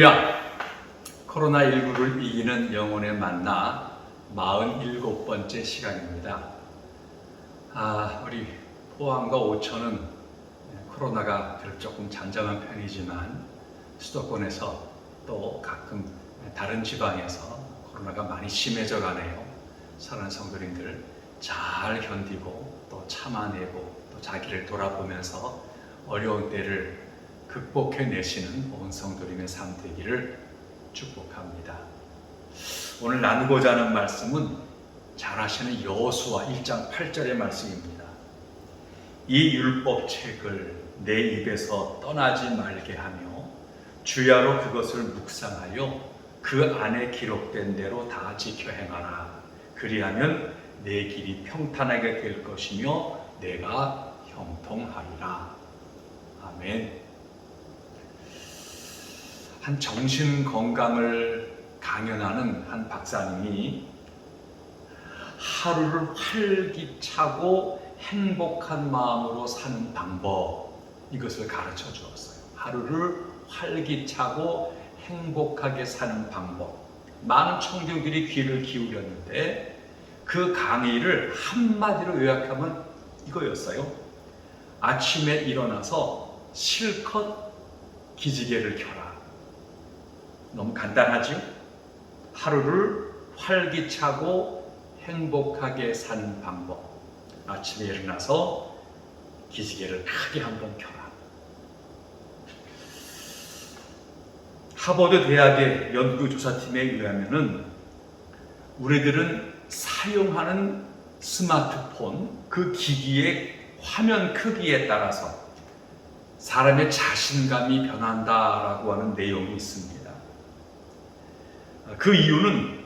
할렐루야! 코로나19를 이기는 영혼의 만나 47번째 시간입니다. 아, 우리 포항과 오천은 코로나가 비록 조금 잔잔한 편이지만 수도권에서 또 가끔 다른 지방에서 코로나가 많이 심해져 가네요. 사랑하는 성도님들 잘 견디고 또 참아내고 또 자기를 돌아보면서 어려운 때를 극복해내시는 온 성도님의 삶 되기를 축복합니다. 오늘 나누고자 하는 말씀은 잘 아시는 여호수아 1장 8절의 말씀입니다. 이 율법 책을 내 입에서 떠나지 말게 하며 주야로 그것을 묵상하여 그 안에 기록된 대로 다 지켜 행하라. 그리하면 내 길이 평탄하게 될 것이며 내가 형통하리라. 아멘. 한 정신 건강을 강연하는 한 박사님이 하루를 활기차고 행복한 마음으로 사는 방법 이것을 가르쳐 주었어요. 하루를 활기차고 행복하게 사는 방법. 많은 청중들이 귀를 기울였는데 그 강의를 한마디로 요약하면 이거였어요. 아침에 일어나서 실컷 기지개를 켜라. 너무 간단하죠? 하루를 활기차고 행복하게 사는 방법. 아침에 일어나서 기지개를 크게 한번 켜라. 하버드 대학의 연구조사팀에 의하면은 우리들은 사용하는 스마트폰 그 기기의 화면 크기에 따라서 사람의 자신감이 변한다라고 하는 내용이 있습니다. 그 이유는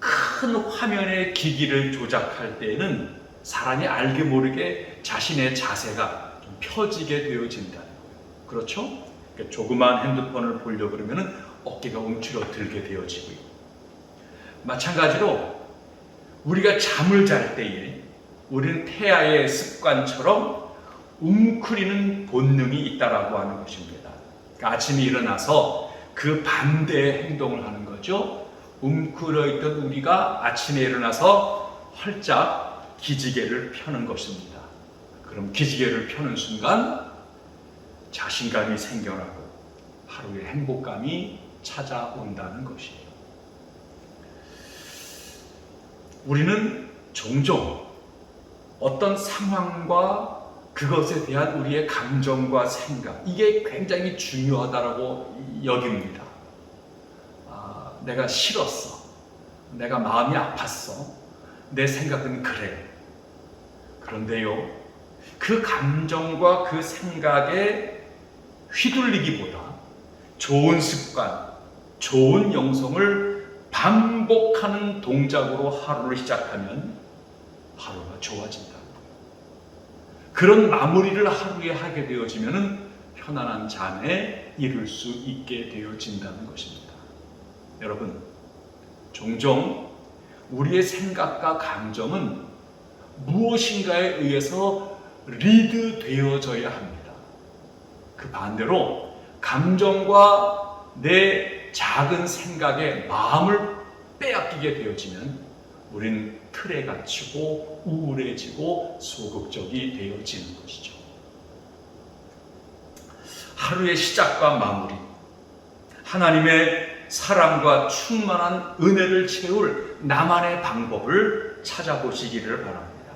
큰 화면의 기기를 조작할 때에는 사람이 알게 모르게 자신의 자세가 좀 펴지게 되어진다는 거예요. 그렇죠? 그러니까 조그마한 핸드폰을 보려고 그러면 어깨가 움츠러들게 되어지고요. 마찬가지로 우리가 잠을 잘 때에 우리는 태아의 습관처럼 웅크리는 본능이 있다라고 하는 것입니다. 그러니까 아침에 일어나서 그 반대의 행동을 하는 거죠. 웅크려 있던 우리가 아침에 일어나서 활짝 기지개를 펴는 것입니다. 그럼 기지개를 펴는 순간 자신감이 생겨나고 하루의 행복감이 찾아온다는 것이에요. 우리는 종종 어떤 상황과 그것에 대한 우리의 감정과 생각 이게 굉장히 중요하다라고 여깁니다. 아, 내가 싫었어. 내가 마음이 아팠어. 내 생각은 그래. 그런데요, 그 감정과 그 생각에 휘둘리기보다 좋은 습관, 좋은 영성을 반복하는 동작으로 하루를 시작하면 하루가 좋아진다. 그런 마무리를 하루에 하게 되어지면 편안한 잠에 이룰 수 있게 되어진다는 것입니다. 여러분, 종종 우리의 생각과 감정은 무엇인가에 의해서 리드 되어져야 합니다. 그 반대로 감정과 내 작은 생각에 마음을 빼앗기게 되어지면 우리는 틀에 갇히고 우울해지고 소극적이 되어지는 것이죠. 하루의 시작과 마무리, 하나님의 사랑과 충만한 은혜를 채울 나만의 방법을 찾아보시기를 바랍니다.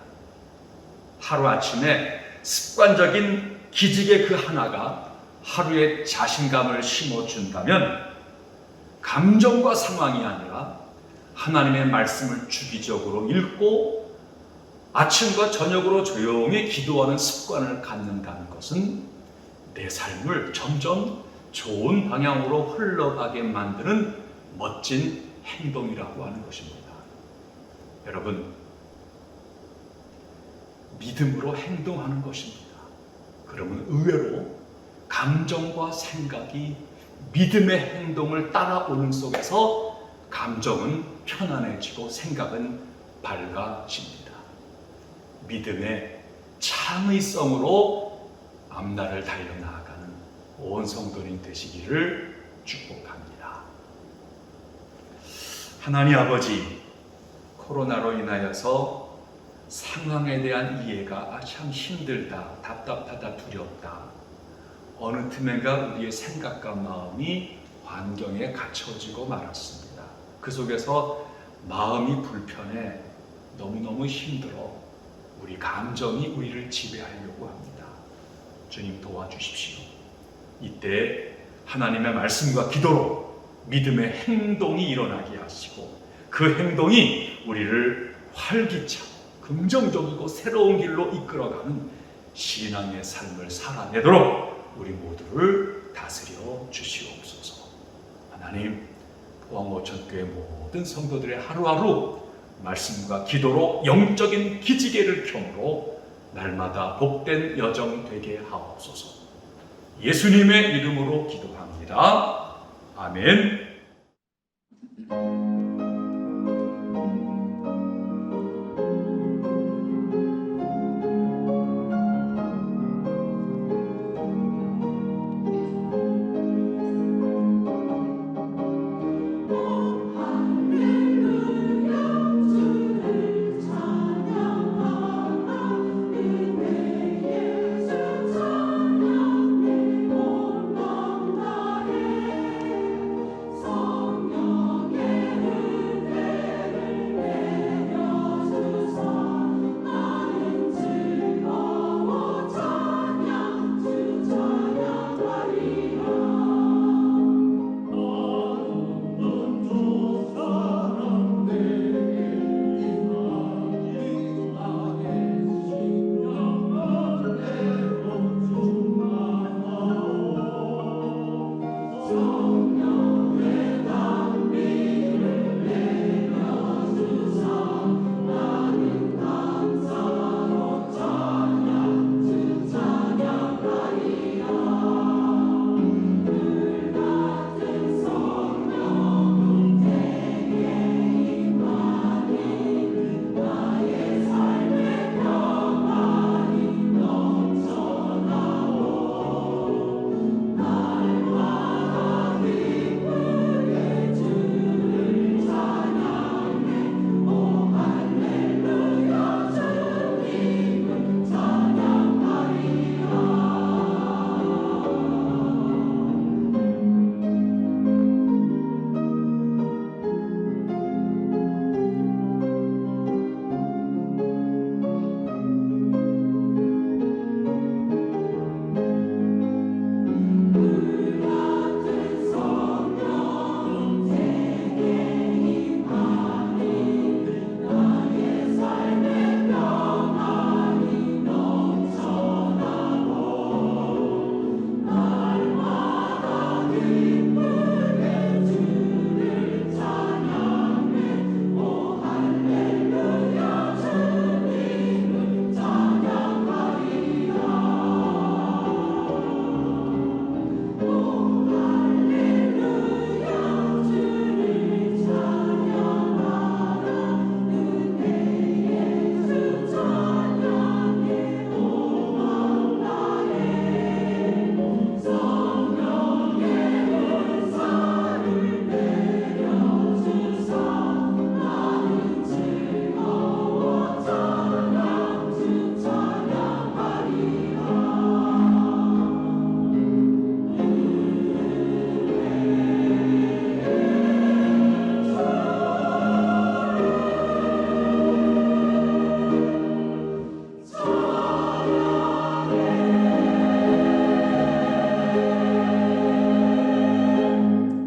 하루 아침에 습관적인 기직의 그 하나가 하루의 자신감을 심어준다면 감정과 상황이 아니라 하나님의 말씀을 주기적으로 읽고 아침과 저녁으로 조용히 기도하는 습관을 갖는다는 것은 내 삶을 점점 좋은 방향으로 흘러가게 만드는 멋진 행동이라고 하는 것입니다. 여러분, 믿음으로 행동하는 것입니다. 그러면 의외로 감정과 생각이 믿음의 행동을 따라오는 속에서 감정은 편안해지고 생각은 밝아집니다. 믿음의 창의성으로 앞날을 달려나가는 온 성도님 되시기를 축복합니다. 하나님 아버지, 코로나로 인하여서 상황에 대한 이해가 참 힘들다, 답답하다, 두렵다. 어느 틈엔가 우리의 생각과 마음이 환경에 갇혀지고 말았습니다. 그 속에서 마음이 불편해 너무너무 힘들어 우리 감정이 우리를 지배하려고 합니다. 주님 도와주십시오. 이때 하나님의 말씀과 기도로 믿음의 행동이 일어나게 하시고 그 행동이 우리를 활기차고 긍정적이고 새로운 길로 이끌어가는 신앙의 삶을 살아내도록 우리 모두를 다스려 주시옵소서. 하나님, 포항오천교회 모든 성도들의 하루하루 말씀과 기도로 영적인 기지개를 켜므로 날마다 복된 여정 되게 하옵소서. 예수님의 이름으로 기도합니다. 아멘.